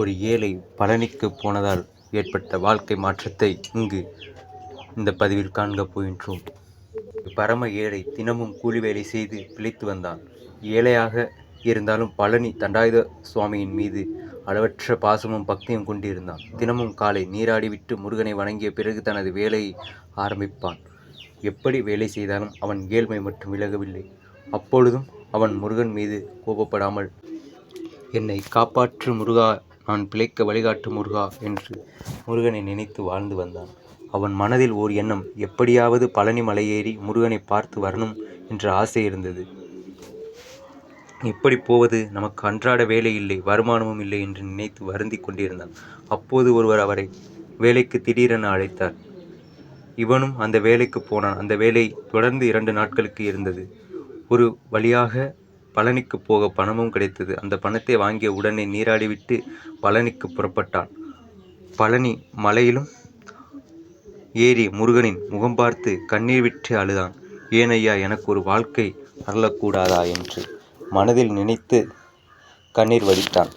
ஒரு ஏழை பழனிக்கு போனதால் ஏற்பட்ட வாழ்க்கை மாற்றத்தை இங்கு இந்த பதிவில் காண்கப் போகின்றோம். பரம ஏழை தினமும் கூலி வேலை செய்து பிழைத்து வந்தான். ஏழையாக இருந்தாலும் பழனி தண்டாயுத சுவாமியின் மீது அளவற்ற பாசமும் பக்தியும் கொண்டிருந்தான். தினமும் காலை நீராடிவிட்டு முருகனை வணங்கிய பிறகு தனது வேலையை ஆரம்பிப்பான். எப்படி வேலை செய்தாலும் அவன் ஏழ்மை மட்டும் விலகவில்லை. அப்பொழுதும் அவன் முருகன் மீது கோபப்படாமல் என்னை காப்பாற்று முருகா நான் பிழைக்க வழிகாட்டு முருகா என்று முருகனை நினைத்து வாழ்ந்து வந்தான். அவன் மனதில் ஓர் எண்ணம் எப்படியாவது பழனி மலையேறி முருகனை பார்த்து வரணும் என்ற ஆசை இருந்தது. எப்படி போவது நமக்கு அன்றாட வேலை இல்லை வருமானமும் இல்லை என்று நினைத்து வருந்தி கொண்டிருந்தான். அப்போது ஒருவர் அவரை வேலைக்கு திடீரென அழைத்தார். இவனும் அந்த வேலைக்கு போனான். அந்த வேலை தொடர்ந்து இரண்டு நாட்களுக்கு இருந்தது. ஒரு வழியாக பழனிக்கு போக பணமும் கிடைத்தது. அந்த பணத்தை வாங்கிய உடனே நீராடிவிட்டு பழனிக்கு புறப்பட்டான் பழனி மலையிலும் ஏறி முருகனின் முகம் பார்த்து கண்ணீர் விட்டு அழுதான். ஏனையா எனக்கு ஒரு வாழ்க்கை அருளக்கூடாதா? என்று மனதில் நினைத்து கண்ணீர் வடித்தான்.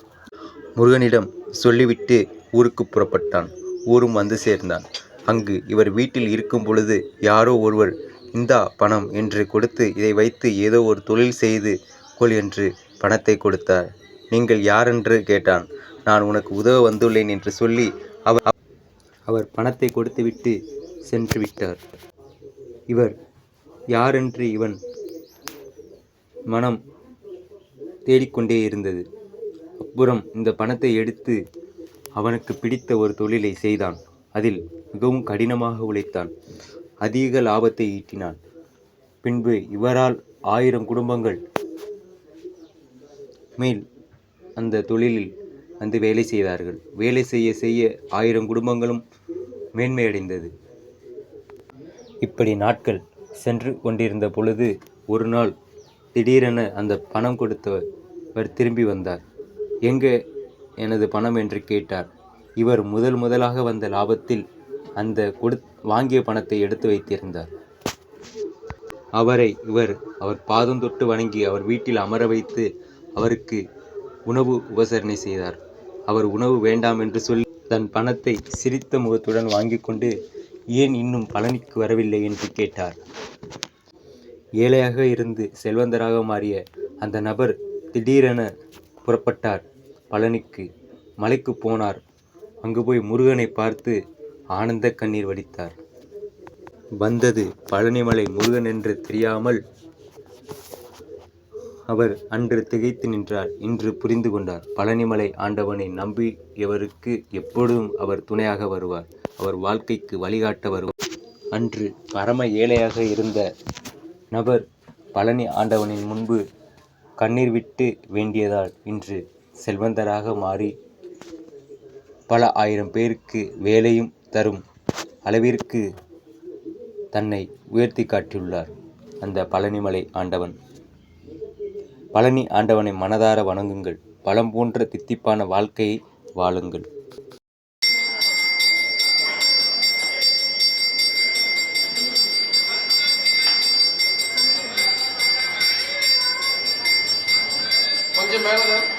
முருகனிடம் சொல்லிவிட்டு ஊருக்கு புறப்பட்டான். ஊரும் வந்து சேர்ந்தான். அங்கு இவர் வீட்டில் இருக்கும் பொழுது யாரோ ஒருவர் இந்தா பணம் என்று கொடுத்து இதை வைத்து ஏதோ ஒரு தொழில் செய்து கொள் என்று பணத்தை கொடுத்தார். நீங்கள் யாரென்று? கேட்டான். நான் உனக்கு உதவ வந்துள்ளேன் என்று சொல்லி அவர் அவர் பணத்தை கொடுத்துவிட்டு சென்று விட்டார். இவர் யாரென்று? இவன் மனம் தேடிக்கொண்டே இருந்தது. அப்புறம் இந்த பணத்தை எடுத்து அவனுக்கு பிடித்த ஒரு தொழிலை செய்தான். அதில் மிகவும் கடினமாக உழைத்தான். அதிக லாபத்தை ஈட்டினான். பின்பு இவரால் ஆயிரம் குடும்பங்கள் மேல் அந்த தொழிலில் வந்து வேலை செய்தார்கள். வேலை செய்ய செய்ய ஆயிரம் குடும்பங்களும் மேன்மையடைந்தது. இப்படி நாட்கள் சென்று கொண்டிருந்த பொழுது ஒரு நாள் திடீரென அந்த பணம் கொடுத்தவர் திரும்பி வந்தார். எங்கே எனது பணம்? என்று கேட்டார். இவர் முதல் முதலாக வந்த லாபத்தில் அந்த கொடு வாங்கிய பணத்தை எடுத்து வைத்திருந்தார். அவரை இவர் அவர் பாதம் தொட்டு வணங்கி அவர் வீட்டில் அமர வைத்து அவருக்கு உணவு உபசரணை செய்தார். அவர் உணவு வேண்டாம் என்று சொல்லி தன் பணத்தை சிரித்த முகத்துடன் வாங்கி கொண்டு ஏன் இன்னும் பழனிக்கு வரவில்லை என்று கேட்டார். ஏழையாக இருந்து செல்வந்தராக மாறிய அந்த நபர் திடீரென புறப்பட்டார். பழனிக்கு மலைக்கு போனார். அங்கு போய் முருகனை பார்த்து ஆனந்த கண்ணீர் வடித்தார். வந்தது பழனிமலை முருகன் என்று தெரியாமல் அவர் அன்று திகைத்து நின்றார் இன்று புரிந்து கொண்டார். பழனிமலை ஆண்டவனை நம்பியவருக்கு எப்பொழுதும் அவர் துணையாக வருவார். அவர் வாழ்க்கைக்கு வழிகாட்ட வருவார். அன்று பரம ஏழையாக இருந்த நபர் பழனி ஆண்டவனின் முன்பு கண்ணீர் விட்டு வேண்டியதால் இன்று செல்வந்தராக மாறி பல ஆயிரம் பேருக்கு வேலையும் தரும் அளவிற்கு தன்னை உயர்த்தி காட்டியுள்ளார். அந்த பழனிமலை ஆண்டவன் பழனி ஆண்டவனை மனதார வணங்குங்கள். பழம் போன்ற தித்திப்பான வாழ்க்கையை வாழுங்கள். கொஞ்சம் மேலே